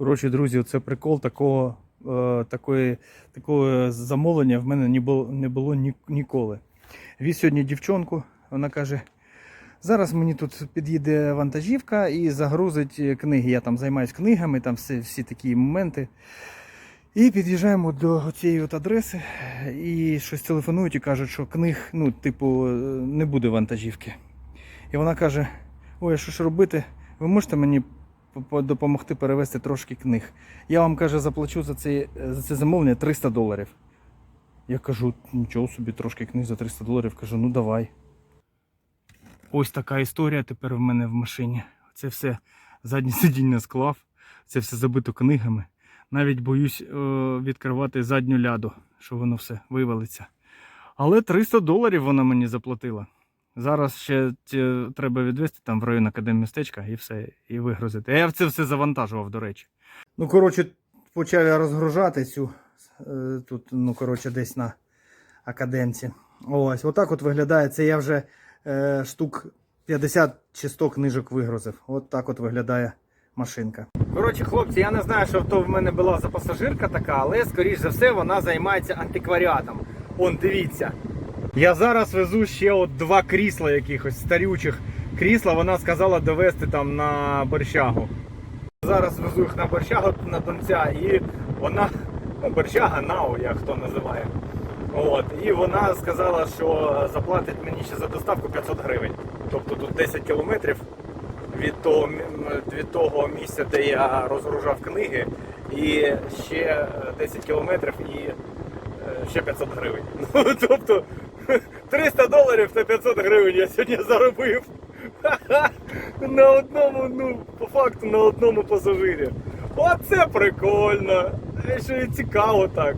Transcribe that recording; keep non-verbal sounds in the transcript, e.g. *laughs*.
Коротше, друзі, це прикол такого, е, такої, такого замовлення в мене не було, не було ні, ніколи. Віз сьогодні дівчонку, вона каже: зараз мені тут під'їде вантажівка і загрузить книги. Я там займаюся книгами, там всі, всі такі моменти. І під'їжджаємо до цієї от адреси, і щось телефонують і кажуть, що книг, ну, типу, не буде вантажівки. І вона каже: Ой, а що ж робити? Ви можете мені допомогти перевезти трошки книг? Я вам каже, заплачу за це, за це замовлення 300 доларів. Я кажу, нічого собі, трошки книг за 300 доларів. Кажу, ну давай. Ось така історія тепер в мене в машині. Це все заднє *laughs* сидіння склав, це все забито книгами. Навіть боюсь е, відкривати задню ляду, що воно все вивалиться. Але 300 доларів вона мені заплатила. Зараз ще треба відвести там в район академмістечка і все, і вигрузити. Я це все завантажував, до речі. Ну, коротше, почав я розгружати цю е, тут, ну, коротше, десь на академці. Ось, отак от виглядає. Це я вже е, штук 50 чи 100 книжок вигрузив. От так от виглядає машинка. Коротше, хлопці, я не знаю, що то в мене була за пасажирка така, але скоріш за все вона займається антикваріатом. Он, дивіться. Я зараз везу ще от два крісла якихось старючих крісла. Вона сказала довести там на борщагу. Зараз везу їх на борщагу на Донця, і вона ну, борщага НАУ, як хто називає. От, і вона сказала, що заплатить мені ще за доставку 500 гривень. Тобто тут 10 кілометрів від того, від того місця, де я розгружав книги, і ще е, 10 кілометрів і е, ще 500 гривень. *laughs* Ну, тобто 300 доларів та 500 гривень я сьогодні заробив. *laughs* На одному, ну, по факту, на одному пасажирі. Оце прикольно. І Ще й цікаво так.